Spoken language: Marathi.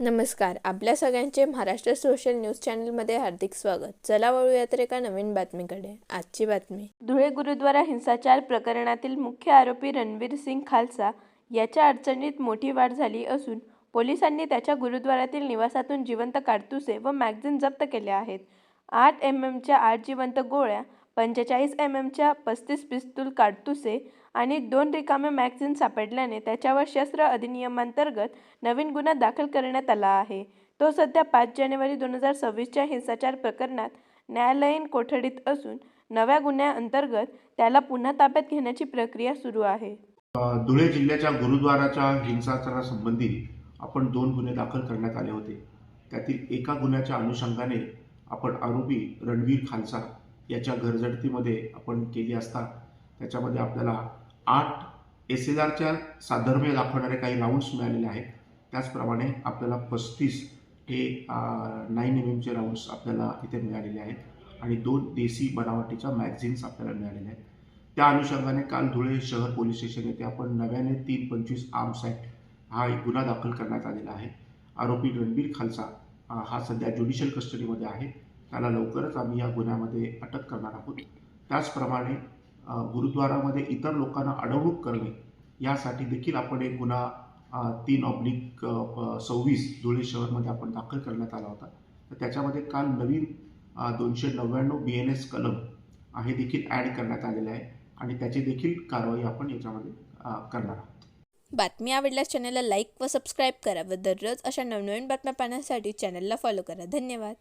नमस्कार आपल्या सगळ्यांचे महाराष्ट्र सोशल न्यूज चॅनलमध्ये हार्दिक स्वागत. चला वळूयात एका नवीन बातमीकडे. आजची बातमी. धुळे गुरुद्वारा हिंसाचार प्रकरणातील मुख्य आरोपी रणवीर सिंग खालसा याच्या अडचणीत मोठी वाढ झाली असून पोलिसांनी त्याच्या गुरुद्वारातील निवासातून जिवंत काडतुसे व मॅगझिन जप्त केले आहेत. आठ एम एमच्या आठ जिवंत गोळ्या पंचेचाळीस एम एमच्या पस्तीस पिस्तूल काडतुसे आणि दोन रिकामे मॅगझिन सापडल्याने त्याच्यावर शस्त्र अधिनियमांतर्गत नवीन गुन्हा दाखल करण्यात आला आहे. तो सध्या पाच जानेवारी दोन हजार सव्वीसच्या हिंसाचार प्रकरणात न्यायालयीन कोठडीत असून नव्या गुन्ह्याअंतर्गत त्याला पुन्हा ताब्यात घेण्याची प्रक्रिया सुरू आहे. धुळे जिल्ह्याच्या गुरुद्वाराच्या हिंसाचारासंबंधी आपण दोन गुन्हे दाखल करण्यात आले होते. त्यातील एका गुन्ह्याच्या अनुषंगाने आपण आरोपी रणवीर खालसा याच्या घरझडतीमध्ये आपण केली असता त्याच्यामध्ये आपल्याला आठ एस एल आरच्या साधर्म्य दाखवणारे काही राऊंड्स मिळालेले आहेत. त्याचप्रमाणे आपल्याला पस्तीस हे नाईन एम एमचे राऊंड्स आपल्याला इथे मिळालेले आहेत. आणि दोन देसी बनावटीच्या मॅगझिन्स आपल्याला मिळालेल्या आहेत. त्या अनुषंगाने काल धुळे शहर पोलीस स्टेशन येथे आपण नव्याने तीन पंचवीस आर्म्स ॲक्ट हा एक गुन्हा दाखल करण्यात आलेला आहे. आरोपी रणबीर खालसा हा सध्या ज्युडिशियल कस्टडीमध्ये आहे. त्याला लवकरच आम्ही या गुन्ह्यामध्ये अटक करणार आहोत. त्याचप्रमाणे गुरुद्वारामध्ये इतर लोकांना अडवणूक करणे यासाठी देखील आपण एक गुन्हा तीन ऑब्लिक सव्वीस धुळे शहरमध्ये आपण दाखल करण्यात आला होता. तर त्याच्यामध्ये काल नवीन दोनशे नव्याण्णव बी एन एस कलम हे देखील ॲड करण्यात आलेले आहे आणि त्याची देखील कारवाई आपण याच्यामध्ये करणार आहोत. बातमी आवडल्यास चॅनलला लाईक व सबस्क्राईब करा व दररोज अशा नवनवीन बातम्या पाहण्यासाठी चॅनलला फॉलो करा. धन्यवाद.